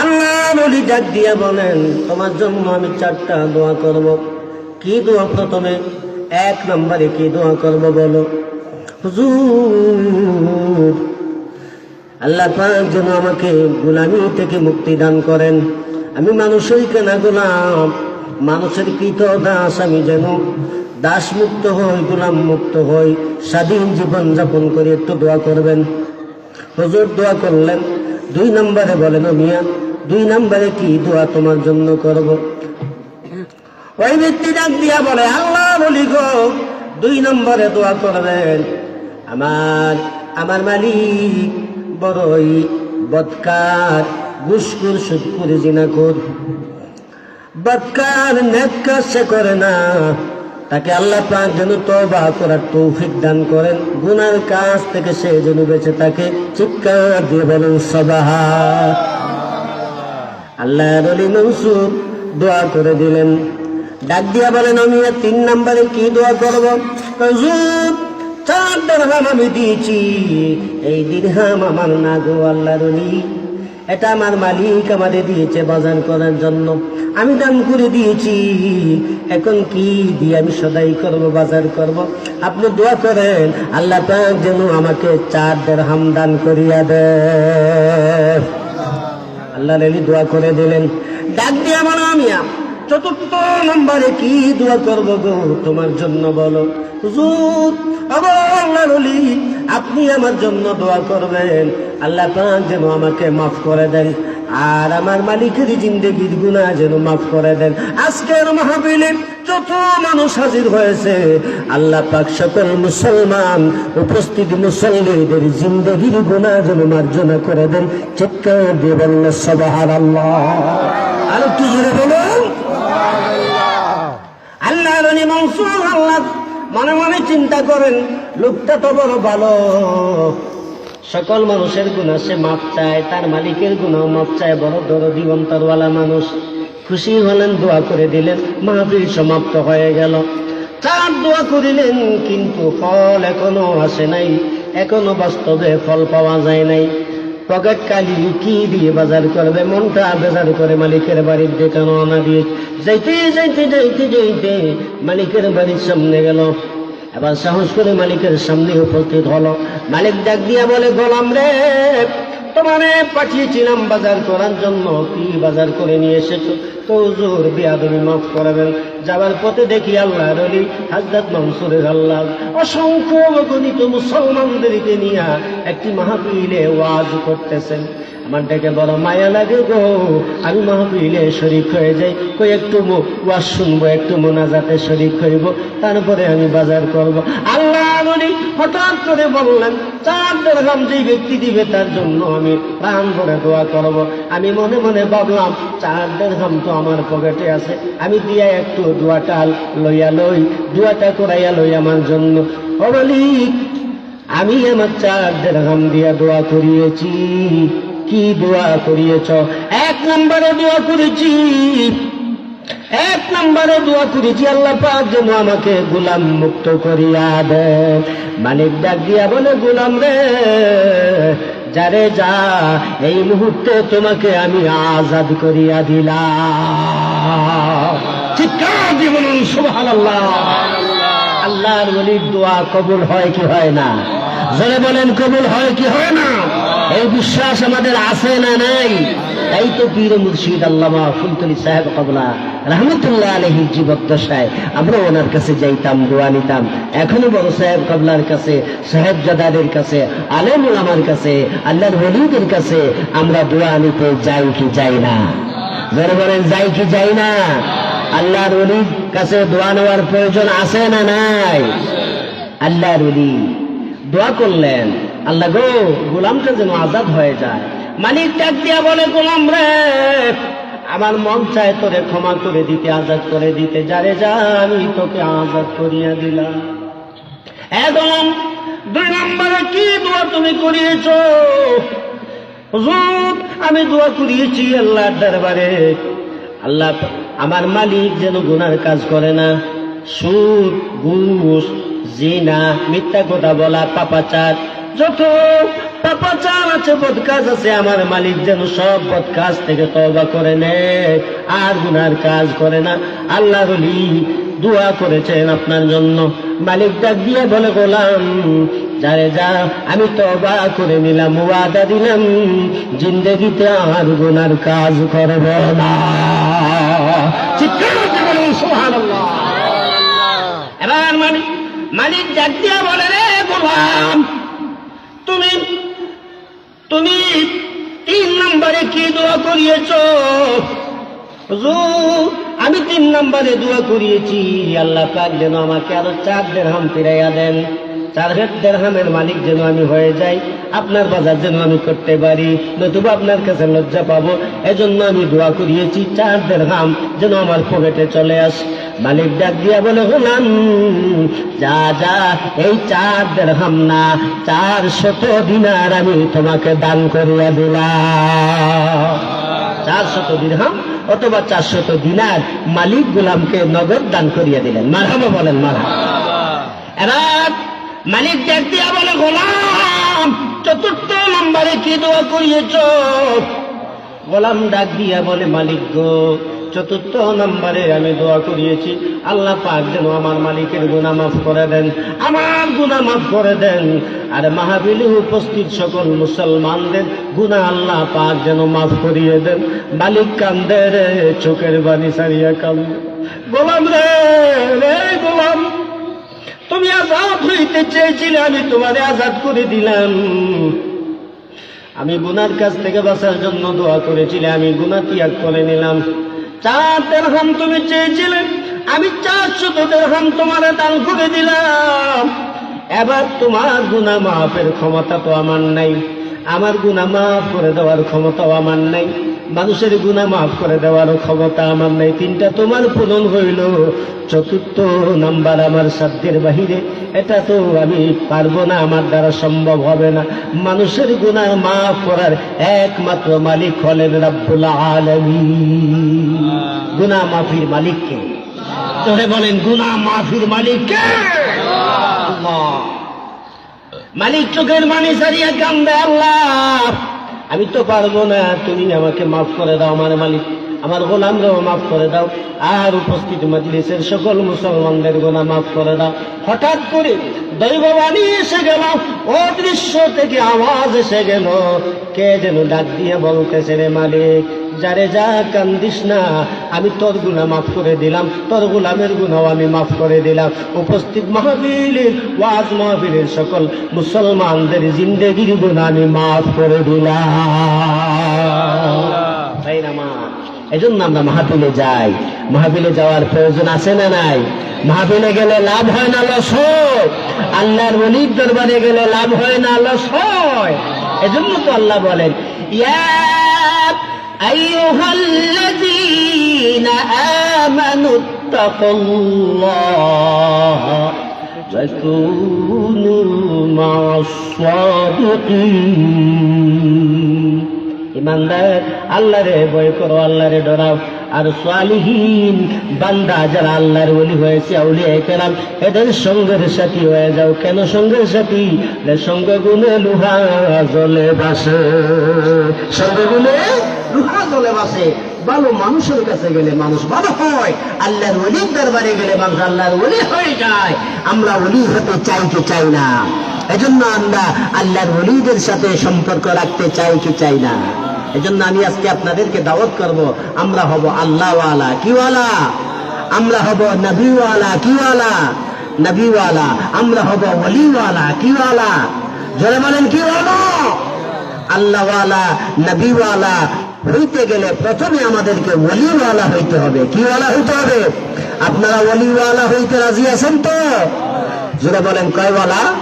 আল্লাহ নলি ডাক দিয়া বলেন, তোমার জন্য আমি চারটা দোয়া করব। কি দোয়া প্রথমে? এক নম্বরে কি দোয়া করব বলো। আল্লাহ যেন আমাকে গোলামি থেকে মুক্তি দান করেন। আমি মানুষই কেনা গোলাম, মানুষের কৃত দাস আমি যেন দাস মুক্ত হই গোলাম মুক্ত হই, স্বাধীন জীবন যাপন করে একটু দোয়া করবেন। হুজুর, দোয়া করলেন। দুই নম্বরে বলেন মিয়া, দুই নম্বরে কি দোয়া তোমার জন্য করব? ওই ব্যক্তি ডাক দিয়া বলে, আল্লাহ বলি গো, দুই নম্বরে দোয়া করবেন। আমার আমার মালিক বড়ই বদকার ঘুসকুর সুদকুর, জিনাকুর। বদকার নেককার সে করে না তাকে আল্লাহ পাক যেন তবা করার তৌফিক দান করেন। গুনার কাজ থেকে সে যেন বেঁচে থাকে। চিৎকার দিয়ে বলেন সবাহা আল্লাহ রলি মনসুর দোয়া করে দিলেন। ডাক দিয়া বলেন, আমি আর তিন নম্বরে কি দোয়া করব? চার দিরহাম আমি দিয়েছি। এই দিরহাম আমার না গো আল্লাহ রলি। এটা আমার মালিক আমাদের দিয়েছে বাজার করার জন্য। আমি দাম করে দিয়েছি। এখন কি দিয়ে আমি সদাই করব, বাজার করব? আপনি দোয়া করেন, আল্লাহ যেন আমাকে চার দেড়হাম দান করিয়া দে আল্লাহ রেলি দোয়া করে দিলেন। ডাক দিয়ে আমার আমিয়া চতুর্থ নম্বরে কি দোয়া করব গো? তোমার জন্য বলো। হুজুর রলি আপনি আমার জন্য দোয়া করবেন। আল্লাহ পাক যেন আমাকে মাফ করে দেন। আর আমার মালিকের জিন্দগির গুণা যেন মাফ করে দেন। আজকের মাহবিলে যত মানুষ হাজির হয়েছে, আল্লাহ পাক সকল মুসলমান, উপস্থিত মুসল্লিদের জিন্দগির গুণা যেন মার্জনা করে দেন। চিৎকার দিয়ে বললে সবাহার আল্লাহ আর একটু জোরে বলুন। রনি মনসুর আল্লাহ মনে মনে চিন্তা করেন, লোকটা তো বড় ভালো। সকল মানুষের গুণা সে মাপ চায়, তার মালিকের গুণাও মাপ চায়, বড় দরদি অন্তরওয়ালা মানুষ। খুশি হলেন, দোয়া করে দিলেন, মাহফিল সমাপ্ত হয়ে গেল। তার দোয়া করিলেন, কিন্তু ফল এখনও আসে নাই, এখনও বাস্তবে ফল পাওয়া যায় নাই। পকেট কালি কি দিয়ে বাজার করবে? মনটা বেজার করে মালিকের বাড়ির দিকে রওনা দিয়ে যাইতে যাইতে যাইতে যাইতে মালিকের বাড়ির সামনে গেল। এবার সাহস করে মালিকের সামনে উপস্থিত হলো। মালিক ডাক দিয়া বলে, গোলাম রে তোমারে পাঠিয়েছিলাম বাজার করার জন্য, কি বাজার করে নিয়ে এসেছ? তো জোর বিয়াদবি মাফ করাবেন। যাবার পথে দেখি আল্লাহ রলি হাজরত মনসুরের আল্লাহ। অসংখ্য গণিত মুসলমানদেরকে নিয়ে একটি মাহফিলে ওয়াজ করতেছেন। আমার ডেকে বড় মায়া লাগে গো, আমি মাহফিলে শরিক হয়ে যাই। কই একটু ওয়াজ শুনব, একটু মোনাজাতে শরিক হইব। তারপরে আমি বাজার করব। আল্লাহ বলি হঠাৎ করে বললেন, চার দেড়হাম যেই ব্যক্তি দিবে তার জন্য আমি প্রাণ ভরে দোয়া করব। আমি মনে মনে ভাবলাম, চার দেড়হাম তো আমার পকেটে আছে, আমি দিয়া একটু দোয়াটা লইয়া লই, দোয়াটা করাইয়া লই আমার জন্য। ও মালিক, আমি আমার চার দেড়হাম দিয়া দোয়া করিয়েছি। কি দোয়া করিয়েছ? এক নম্বরে দোয়া করেছি এক নম্বরে দোয়া করেছি আল্লাহ পাক যেন আমাকে গোলাম মুক্ত করিয়া দে। মানিক ডাক দিয়া বলে, গোলাম রে, যারে যা, এই মুহূর্তে তোমাকে আমি আজাদ করিয়া দিলাম। চিৎকার দিয়ে বলুন, সুবহানাল্লাহ। আল্লাহর ওলির দোয়া কবুল হয় কি হয় না? জোরে বলেন, কবুল হয় কি হয় না? এই বিশ্বাস আমাদের আছে না নাই? তাই তো পীর মুর্শিদ আল্লামা ফুলতলি সাহেব কবলা। রহমতুল্লাহ আলহি জীবদ্দশায় আমরা ওনার কাছে যাইতাম, দোয়া নিতাম। এখনও বড় সাহেব কবলার কাছে সাহেব জাদাদের কাছে, আলেম আমার কাছে, আল্লাহর ওলিদের কাছে আমরা দোয়া নিতে যাই কি যাই না। জোরে বলেন, যাই কি যাই না। আল্লাহর অলির কাছে দোয়া নেওয়ার প্রয়োজন আছে না নাই? আল্লাহর অলি দোয়া করলেন। আল্লাহ গো, গোলামটা যেন আজাদ হয়ে যায়। মালিক ডাক দিয়া বলে, গোলাম রে আমার মন চায় তোরে ক্ষমা করে দিতে, আজাদ করে দিতে। যারে যা, আমি তোকে আজাদ করিয়া দিলাম। এ গোলাম দুই নম্বরে কি দোয়া তুমি করিয়েছ? আমি দোয়া করিয়েছি আল্লাহর দরবারে। আল্লাহ আমার মালিক যেন গুনার কাজ করে না। সুদ, ঘুষ, জিনা, মিথ্যা কথা বলা, পাপাচার যত পাপাচার আছে, বদকাজ আছে, আমার মালিক যেন সব বদকাজ থেকে তবা করে নেয়, আর গুনার কাজ করে না। আল্লাহ রলি দোয়া করেছেন আপনার জন্য। মালিক ডাক দিয়ে বলে, গোলাম, যারে যা, আমি তবা করে নিলাম, ওয়াদা দিলাম, জিন্দগিতে আর গুনার কাজ করব না। মালিক মালিক দিয়ে বলে, রে গোলাম তুমি তুমি তিন নম্বরে কি দোয়া করিয়েছ? আমি তিন নম্বরে দোয়া করিয়েছি। আল্লাহ পাক যেন আমাকে আরও চার দেড়হাম ফিরাইয়া দেন। চার দেড়হামের মালিক যেন আমি হয়ে যাই, আপনার বাজার যেন আমি করতে পারি, নতুবা আপনার কাছে লজ্জা পাবো। এজন্য আমি দোয়া করিয়েছি, চার দেড়হাম যেন আমার পকেটে চলে আস। মালিক ডাক দিয়া বলে হলাম যা যা, এই চার দেড়হাম না চার শত দিনার আমি তোমাকে দান করিয়া দিলাম। চার শত দিরহাম অথবা চার শত দিনার মালিক গুলামকে নগদ দান করিয়া দিলেন। মারহামা বলেন মারহামা মালিক ডাক দিয়া বলে, গোলাম, চতুর্থ নম্বরে কি দোয়া করিয়েছ? গোলাম ডাক দিয়া বলে, মালিক গো চতুর্থ নম্বরে আমি দোয়া করিয়েছি, আল্লাহ পাক যেন আমার মালিকের গুণা মাফ করে দেন, আমার গুণা মাফ করে দেন। আর মাহাবিলে উপস্থিত সকল মুসলমানদের গুণা আল্লাহ পাক যেন মাফ করিয়ে দেন। মালিক কান্দে রে, চোখের বাণী সারিয়া কান্দে। গোলাম রে রে গোলাম, তুমি আজাদ হইতে চেয়েছিলে, আমি তোমারে আজাদ করে দিলাম। আমি গুনার কাছ থেকে বাঁচার জন্য দোয়া করেছিলে, আমি গুনা ত্যাগ করে নিলাম। চার দেড়হাম তুমি চেয়েছিলে, আমি চার শত দেড়হাম তোমার দান করে দিলাম। এবার তোমার গুণা মাফের ক্ষমতা তো আমার নাই, আমার গুণা মাফ করে দেওয়ার ক্ষমতাও আমার নাই। মানুষের গুণা মাফ করে দেওয়ারও ক্ষমতা আমার নাই। তিনটা তোমার পূরণ হইল। চতুর্থ নাম্বার আমার সাধ্যের বাহিরে। এটা তো আমি পারব না, আমার দ্বারা সম্ভব হবে না। মানুষের গুণা মাফ করার একমাত্র মালিক হলেন রাব্বুল আলামিন। গুণা মাফির মালিককে তোরে বলেন গুণা মাফির মালিককে মালিক চোখের মানি সারিয়া কান্দে আল্লাহ। আমি তো পারব না, তুমি আমাকে মাফ করে দাও আমার মালিক। আমার গোলামরাও মাফ করে দাও। আর উপস্থিত মজলিসের সকল মুসলমানদের গোনা মাফ করে দাও। হঠাৎ করে দৈববাণী এসে গেল, অদৃশ্য দৃশ্য থেকে আওয়াজ এসে গেল। কে যেন ডাক দিয়ে বলতেছে রে মালিক? যারে যা কান্দিস না, আমি তোর গুণা মাফ করে দিলাম, তোর গুলামের গুণাও আমি মাফ করে দিলাম। উপস্থিত মাহবিলের ওয়াজ মাহবিলের সকল মুসলমানদের জিন্দগির গুণা আমি মাফ করে দিলাম। মা? এজন্য আমরা মাহফিলে যাই। মাহফিলে যাওয়ার প্রয়োজন আছে না নাই? মাহফিলে গেলে লাভ হয় না লস হয়? আল্লাহর অলির দরবারে গেলে লাভ হয় না লস হয়? এজন্য তো আল্লাহ বলেন, ইয়া أيها الذين آمنوا اتقوا الله وكونوا مع الصادقين ইমানদার আল্লাহরে ভয় করো আল্লাহরে ডরাও আর সালিহীন বান্দা যারা আল্লাহর ওলি হয়েছে আউলিয়া কেরাম এদের সঙ্গের সাথী হয়ে যাও কেন সঙ্গের সাথী এদের সঙ্গে গুনে লুহা জলে বাসে সঙ্গে গুনে লুহা জলে বাসে ভালো মানুষের কাছে গেলে মানুষ ভালো হয়। আল্লাহর ওলির দরবারে গেলে মানুষ আল্লাহর ওলি হয়ে যায়। আমরা ওলি হতে চাই কি চাই না? এজন্য আমরা আল্লাহর ওলিদের সাথে সম্পর্ক রাখতে চাই কি চাই না? এজন্য আমি আজকে আপনাদেরকে দাওয়াত করব, আমরা হব আল্লাহওয়ালা কিওয়ালা? আমরা হব নবীওয়ালা কিওয়ালা? নবীওয়ালা, আমরা হব ওলিওয়ালা কিওয়ালা? জোরে বলেন কিওয়ালা? আল্লাহওয়ালা, নবীওয়ালা হইতে গেলে প্রথমে আমাদেরকে ওলিওয়ালা হইতে হবে। কিওয়ালা হইতে হবে? আপনারা ওলিওয়ালা হইতে রাজি আছেন তো? জোরে বলেন, কয়ওয়ালা?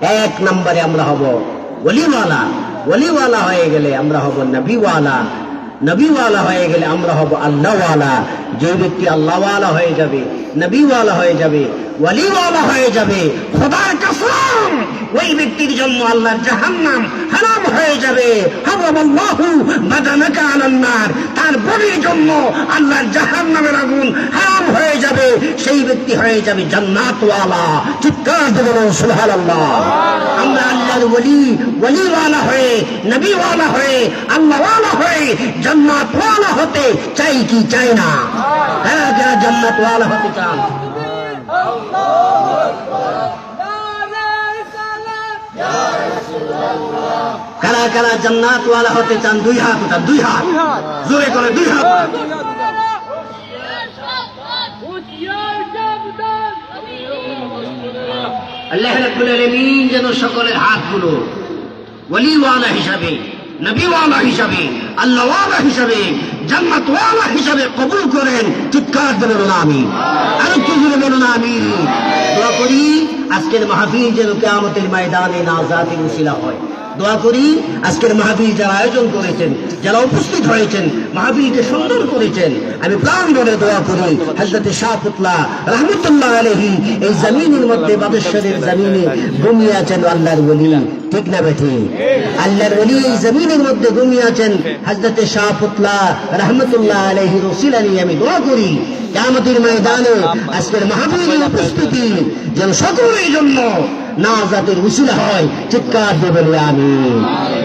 এক নম্বরে আমরা হব ওলিওয়ালা। ওলিওয়ালা হয়ে গেলে আমরা হব নবীওয়ালা। নবীওয়ালা হয়ে গেলে আমরা হব আল্লাহওয়ালা। যে ব্যক্তি আল্লাহওয়ালা হয়ে যাবে, নবীওয়ালা হয়ে যাবে ওয়ালিওয়ালা হয়ে যাবে, খোদার কসম! ওই ব্যক্তির জন্য আল্লাহর জাহান্নাম হারাম হয়ে যাবে। তার বডির জন্য আল্লাহর জাহান্নামের আগুন হারাম হয়ে যাবে। সেই ব্যক্তি হয়ে যাবে জান্নাতওয়ালা। চিৎকার দেবেন সুবহানাল্লাহ। আমরা আল্লাহর ওলি, ওলিওয়ালা হয়ে, নবীওয়ালা হয়ে, আল্লাহওয়ালা হয়ে জান্নাতওয়ালা হতে চাই কি চাই না? হ্যাঁ যারা জান্নাতওয়ালা হতে চান। কারা কারা জান্নাতওয়ালা হতে চান দুই হাত ওটা দুই হাত। জোরে করে দুই হাত। আল্লাহ রাব্বুল আলামিন যেন সকলের হাতগুলো ওয়ালিওয়ালা হিসাবে নবীওয়ালা হিসাবে আল্লাহওয়ালা হিসাবে জান্নাতওয়ালা হিসাবে কবুল করেন। চিৎকার দেবেন না আমি আর একটু বলুন আমি দোয়া করি। আজকের মাহফিল যেন কেয়ামতের ময়দানে নাজাতের উশিলা হয়। দোয়া করি, আজকের মাহফিল যারা আয়োজন করেছেন, যারা উপস্থিত হয়েছেন, মাহফিলকে সুন্দর করেছেন, আমি প্রাণ ধরে দোয়া করি হজরতে শাহপুতলা রহমতুল্লাহ আলহি এই জমিনের মধ্যে বাদেশ্বরের জমিনে ঘুমিয়ে আছেন আল্লাহর বলি ঠিক না বেঠি? আল্লাহর বলি এই জমিনের মধ্যে ঘুমিয়ে আছেন হজরতে শাহপুতলা রহমতুল্লাহ আলহি রসিল আলী আমি দোয়া করি কামতির ময়দানে আজকের মাহফিলের উপস্থিতি যেন সকলের জন্য না জাতের উসিলা হয়। চিৎকার দেবেন আমি।